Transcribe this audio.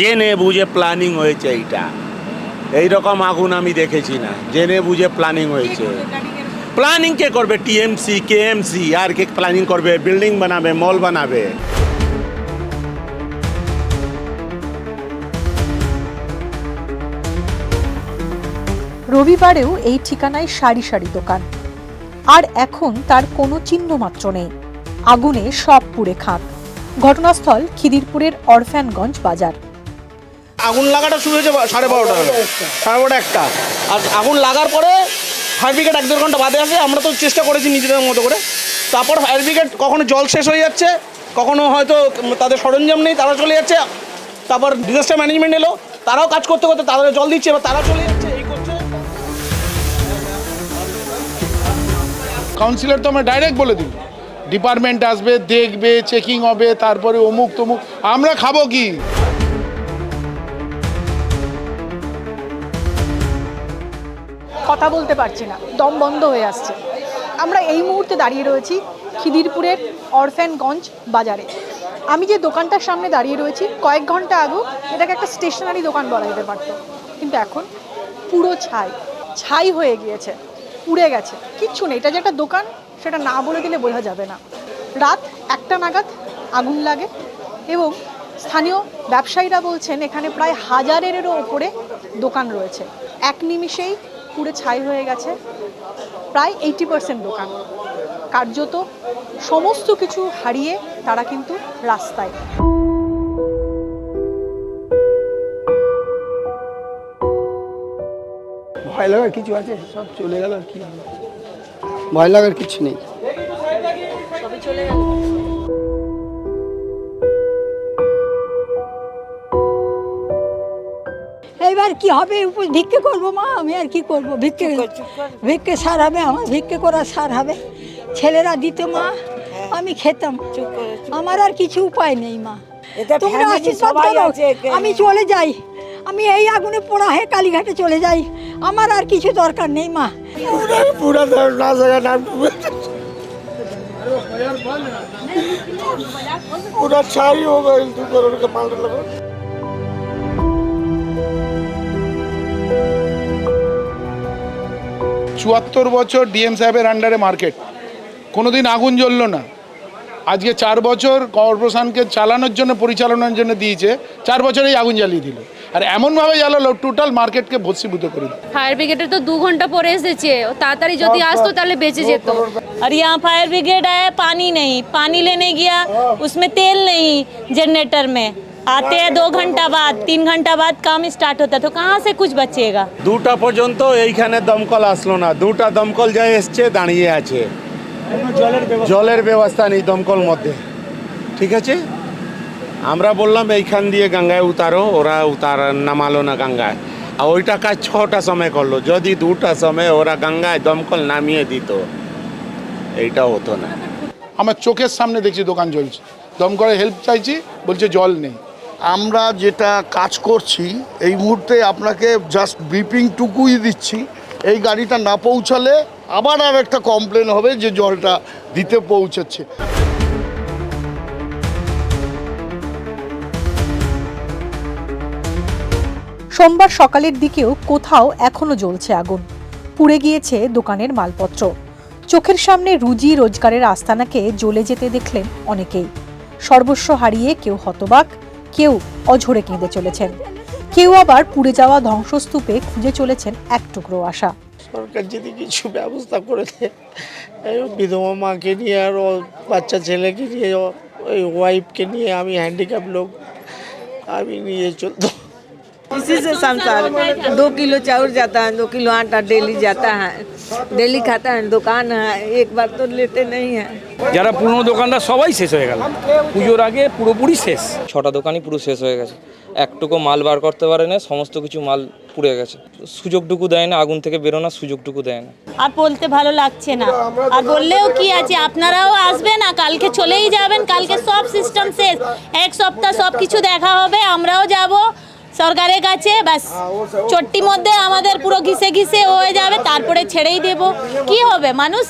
জেনে বুঝে প্ল্যানিং হয়েছে এইটা। এই রকম আগুন আমি দেখেছি না। জেনে বুঝে প্ল্যানিং হয়েছে। প্ল্যানিং কে করবে? টিএমসি কেএমসি আর কে প্ল্যানিং করবে? বিল্ডিং বানাবে মল বানাবে। রবিবারেও এই ঠিকানায় সারি সারি দোকান। আর এখন তার কোনো চিহ্ন মাত্র নেই। আগুনে সব পুড়ে খাক ঘটনাস্থল খিদিরপুরের অরফ্যানগঞ্জ বাজার। আগুন লাগাটা শুরু হয়েছে সাড়ে বারোটা সাড়ে বারোটা একটা। আর আগুন লাগার পরে ফায়ার ব্রিগেড এক দেড় ঘণ্টা বাদে আসে, আমরা তো চেষ্টা করেছি নিজেদের মতো করে। তারপর ফায়ার ব্রিগেড কখনো জল শেষ হয়ে যাচ্ছে, কখনো হয়তো তাদের সরঞ্জাম নেই, তারা চলে যাচ্ছে। তারপর ডিজাস্টার ম্যানেজমেন্ট এলো, তারাও কাজ করতে করতে তাদের জল দিচ্ছে, এবার তারা চলে যাচ্ছে, এই করছে। কাউন্সিলর তো আমরা ডাইরেক্ট বলে দিই ডিপার্টমেন্ট আসবে, দেখবে চেকিং হবে, তারপরে অমুক তমুক আমরা খাব কি? কথা বলতে পারছি না, দম বন্ধ হয়ে আসছে। আমরা এই মুহূর্তে দাঁড়িয়ে রয়েছি খিদিরপুরের অরফ্যানগঞ্জ বাজারে। আমি যে দোকানটার সামনে দাঁড়িয়ে রয়েছি, কয়েক ঘণ্টা আগেও এটাকে একটা স্টেশনারি দোকান বলা যেতে পারত। কিন্তু এখন পুরো ছাই ছাই হয়ে গিয়েছে, পুড়ে গেছে। কিচ্ছু নেই, এটা যে একটা দোকান, সেটা না বলে দিলে বোঝা যাবে না। রাত একটা নাগাদ আগুন লাগে এবং স্থানীয় ব্যবসায়ীরা বলছেন, এখানে প্রায় হাজারেরও ওপরে দোকান রয়েছে। এক নিমিষেই পুরো ছাই হয়ে গেছে। প্রায় এইটি পার্সেন্ট দোকান। কার্যত সমস্ত কিছু হারিয়ে তারা কিন্তু রাস্তায়। ভয় লাগার কিছু আছে? সব চলে গেল আর কি? হবে? ভয় লাগার কিছু নেই। কি হবে উপর ভিক্ষে করবো মা আমি আর কি করব ভিক্ষে ভিক্ষে সার হবে আমার ভিক্ষে করা সার হবে ছেলেরা দিত মা আমি খেতাম আমার আর কিছু উপায় নেই মা তোমরা আশীর্বাদ করো আমি চলে যাই আমি এই আগুনে পোড়া হয়ে কালীঘাটে চলে যাই আমার আর কিছু দরকার নেই মা पूरा ना जगह नाम पूरा छाई हो गई दो करोड़ का माल लगा চুয়াত্তর বছর ডিএম সাহেবের আন্ডারে মার্কেট কোনোদিন আগুন জ্বললো না আজকে চার বছর কর্পোরেশনকে চালানোর জন্য পরিচালনার জন্য দিয়েছে চার বছরেই আগুন জ্বালিয়ে দিল আর এমনভাবে জ্বালালো টোটাল মার্কেটকে ভস্মীভূত করে দিল ফায়ার ব্রিগেডের তো দু ঘন্টা পরে এসেছে ও তাড়াতাড়ি যদি আসতো তাহলে বেঁচে যেত और यहाँ फायर ब्रिगेड आया पानी नहीं पानी लेने गया उसमें तेल नहीं जनरेटर में আতে দু ঘণ্টা বাদ তিন ঘণ্টা বাদ কাম স্টার্ট হতো তো কাহা সে কুছ বাঁচেগা দুটা পর্যন্ত এইখানে দমকল আসলো না দুটা দমকল যা এসছে দাঁড়িয়ে আছে জলের ব্যবস্থা নেই দমকল মধ্যে ঠিক আছে আমরা বললাম এইখান দিয়ে গঙ্গায় উতারো ওরা উতার নামালো না গঙ্গায় আর ওইটা কাজ ছটা সময় করল যদি দুটা সময় ওরা গঙ্গায় দমকল নামিয়ে দিত এইটা হতো না আমার চোখের সামনে দেখছি দোকান চলছে দমকলে হেল্প চাইছি বলছে জল নেই আমরা যেটা কাজ করছি, এই মুহূর্তে আপনাকে জাস্ট ব্রিফিংটুকুই দিচ্ছি। এই গাড়িটা না পৌঁছালে আবার আর একটা কমপ্লেন হবে যে জলটা দিতে পৌঁছাচ্ছে সোমবার সকালের দিকেও কোথাও এখনও জ্বলছে আগুন। পুড়ে গিয়েছে দোকানের মালপত্র। চোখের সামনে রুজি রোজগারের আস্তানাকে জ্বলে যেতে দেখলেন অনেকেই। সর্বস্ব হারিয়ে কেউ হতবাক কেউ অঝরে কেঁদে চলেছেন। কেউ আবার পুড়ে যাওয়া ধ্বংসস্তূপে খুঁজে চলেছেন এক টুকরো আশা। সরকার যদি কিছু ব্যবস্থা করে দেয় বিধবা মাকে নিয়ে আর বাচ্চা ছেলেকে নিয়ে, ওই ওয়াইফকে নিয়ে আমি হ্যান্ডিক্যাপ লোক, আমি নিয়ে চলতো इसी से संसार दो किलो चाउर जाता है दो किलो आटा डेली जाता है डेली खाता है दुकान है एक बार तो लेते नहीं है যারা পুরনো দোকানদার সবাই শেষ হয়ে গেল পুজোর আগে পুরোপুরি শেষ ছটা দোকানই পুরো শেষ হয়ে গেছে একটুকু মাল বার করতে পারে না সমস্ত কিছু মাল পুড়ে গেছে সুযোগটুকু দেয় না আগুন থেকে বেরোনোর সুযোগটুকু দেয় না আর বলতে ভালো লাগছে না আর বললেও কি আছে আপনারাও আসবেন না কালকে চলেই যাবেন কালকে সব সিস্টেম শেষ এক সপ্তাহ সব কিছু দেখা হবে আমরাও যাব সরকারের কাছে, ব্যাস। চট্টির মধ্যে আমাদের পুরো ঘিসে ঘিসে হয়ে যাবে, তারপরে ছেড়েই দেব। কি হবে, মানুষ?